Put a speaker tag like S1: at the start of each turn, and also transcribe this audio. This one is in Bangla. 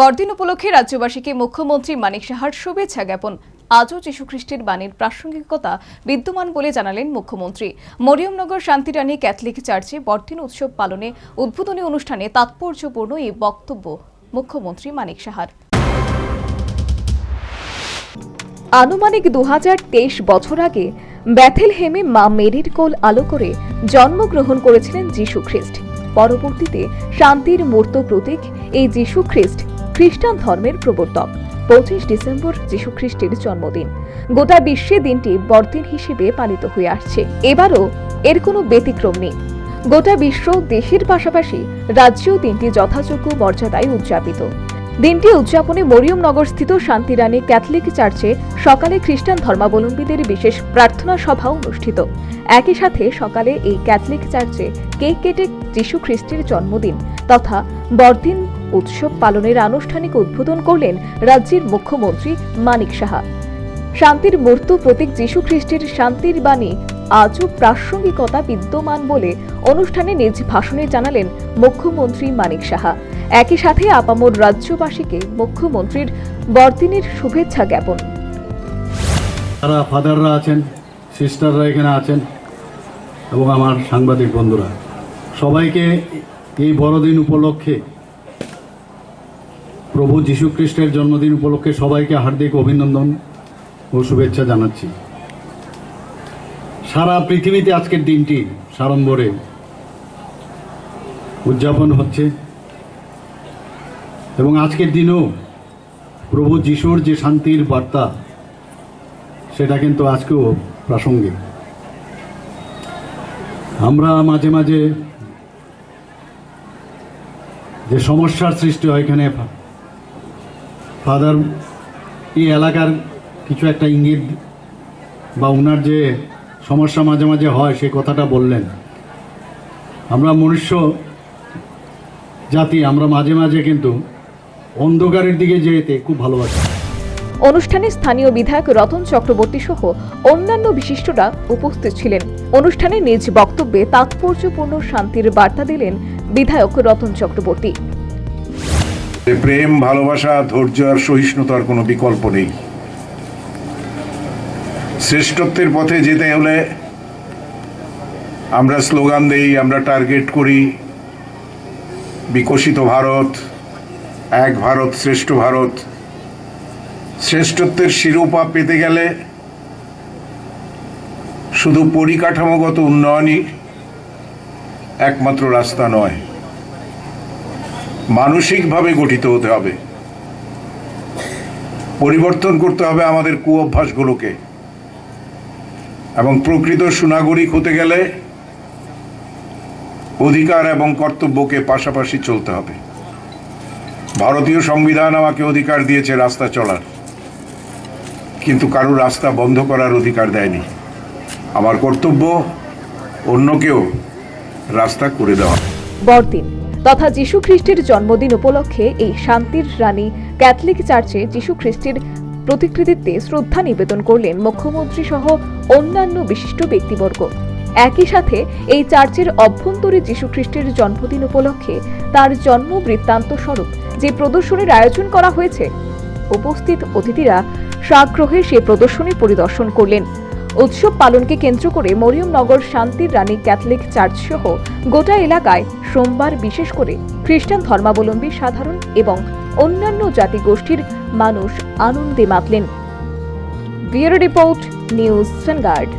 S1: বড়দিন উপলক্ষে রাজ্যবাসীকে মুখ্যমন্ত্রী মানিক সাহার শুভেচ্ছা জ্ঞাপন। আজও যীশুখ্রিস্টের বাণীর প্রাসঙ্গিকতা বিদ্যমান বলে জানালেন মুখ্যমন্ত্রী। মরিয়মনগর শান্তিরানী ক্যাথলিক চার্চে বড়দিন উৎসব পালনে উদ্বোধনী অনুষ্ঠানে তাৎপর্যপূর্ণ এই বক্তব্য মুখ্যমন্ত্রী মানিক সাহার। আনুমানিক দু হাজার তেইশ বছর আগে ব্যাথেলহেমে মা মেরির কোল আলো করে জন্মগ্রহণ করেছিলেন যীশু খ্রিস্ট পরবর্তীতে শান্তির মূর্ত প্রতীক এই যীশু খ্রিস্ট খ্রিস্টান ধর্মের প্রবর্তক। পঁচিশ ডিসেম্বর যীশু খ্রিস্টের জন্মদিন। গোটা বিশ্বে দিনটি বড়দিন হিসেবে পালিত হয়ে আসছে। এবারও এর কোনো ব্যতিক্রম নেই। গোটা বিশ্ব দেশের পাশাপাশি রাজ্যেও দিনটি যথাযোগ্য মর্যাদায় উদযাপিত। দিনটি উদযাপনে মরিয়মনগর স্থিত শান্তিরানী ক্যাথলিক চার্চে সকালে খ্রিস্টান ধর্মাবলম্বীদের বিশেষ প্রার্থনা সভা অনুষ্ঠিত। একই সাথে সকালে এই ক্যাথলিক চার্চে কেক কেটে যীশু খ্রিস্টের জন্মদিন তথা বড়দিন উৎসব পালনের আনুষ্ঠানিক উদ্বোধন করলেন রাজ্যের মুখ্যমন্ত্রী মানিক সাহা। শান্তির মূর্ত প্রতীক যীশু খ্রিস্টের শান্তির বাণী আজও প্রাসঙ্গিকতা বিদ্যমান বলে অনুষ্ঠানে নিজ ভাষণে জানালেন মুখ্যমন্ত্রী মানিক সাহা। একই সাথে আপামর রাজ্যবাসীকে মুখ্যমন্ত্রীর বড়দিনের শুভেচ্ছা জ্ঞাপন।
S2: ফাদাররা আছেন, সিস্টাররা এখানে আছেন এবং আমার সাংবাদিক বন্ধুরা। সবাইকে এই বড়দিন উপলক্ষে প্রভু যীশু খ্রিস্টের জন্মদিন উপলক্ষে সবাইকে হার্দিক অভিনন্দন ও শুভেচ্ছা জানাচ্ছি। সারা পৃথিবীতে আজকের দিনটি সাড়ম্বরে উদযাপন হচ্ছে এবং আজকের দিনেও প্রভু যিশুর যে শান্তির বার্তা, সেটা কিন্তু আজকেও প্রাসঙ্গিক। আমরা মাঝে মাঝে যে সমস্যার সৃষ্টি হয় এখানে ফাদার, এই এলাকার কিছু একটা ইঙ্গিত বা ওনার যে সমস্যা মাঝে মাঝে হয় সেই কথাটা বললেন। আমরা মনুষ্য জাতি, আমরা মাঝে মাঝে কিন্তু অন্ধকারের দিকে যেতে খুব ভালোবাসি।
S1: অনুষ্ঠানে স্থানীয় বিধায়ক রতন চক্রবর্তী সহ অন্যান্য বিশিষ্টরা উপস্থিত ছিলেন। অনুষ্ঠানে নিজ বক্তব্যে তাৎপর্যপূর্ণ শান্তির বার্তা দিলেন বিধায়ক রতন চক্রবর্তী।
S3: প্রেম, ভালোবাসা, ধৈর্য আর সহিষ্ণুতার কোনো বিকল্প নেই। শ্রেষ্ঠত্বের পথে যেতে হলে আমরা স্লোগান দেই, আমরা টার্গেট করি, বিকশিত ভারত, এক ভারত, শ্রেষ্ঠ ভারত। শ্রেষ্ঠত্বের শিরোপা পেতে গেলে শুধু পরিকাঠামোগত উন্নয়নই একমাত্র রাস্তা নয়। মানসিকভাবে গঠিত হতে হবে। পরিবর্তন করতে হবে আমাদের কুঅভ্যাসগুলোকে। এবং প্রকৃত সুনাগরিক হতে গেলে অধিকার এবং কর্তব্যকে পাশাপাশি চলতে হবে। ভারতীয় সংবিধান আমাকে অধিকার দিয়েছে রাস্তা চলার। কিন্তু কারও রাস্তা বন্ধ করার অধিকার দেয়নি। আমার কর্তব্য অন্যকেও রাস্তা করে দেওয়া।
S1: বড়দিন। তথা যীশু খ্রিস্টের জন্মদিন উপলক্ষে এই শান্তির রানী ক্যাথলিক চার্চে যীশু খ্রিস্টের প্রতিকৃতিতে শ্রদ্ধা নিবেদন করলেন মুখ্যমন্ত্রী সহ অন্যান্য বিশিষ্ট ব্যক্তিবর্গ। একই সাথে এই চার্চের অভ্যন্তরে যীশু খ্রিস্টের জন্মদিন উপলক্ষে তার জন্ম বৃত্তান্ত স্বরূপ যে প্রদর্শনীর আয়োজন করা হয়েছে, উপস্থিত অতিথিরা সাগ্রহে সে প্রদর্শনী পরিদর্শন করলেন। উৎসব পালনকে কেন্দ্র করে মরিয়মনগর শান্তির রানী ক্যাথলিক চার্চ সহ গোটা এলাকায় সোমবার বিশেষ করে খ্রিস্টান ধর্মাবলম্বী সাধারণ এবং অন্যান্য জাতি গোষ্ঠীর মানুষ আনন্দে মাতলেন। Bureau report news Vanguard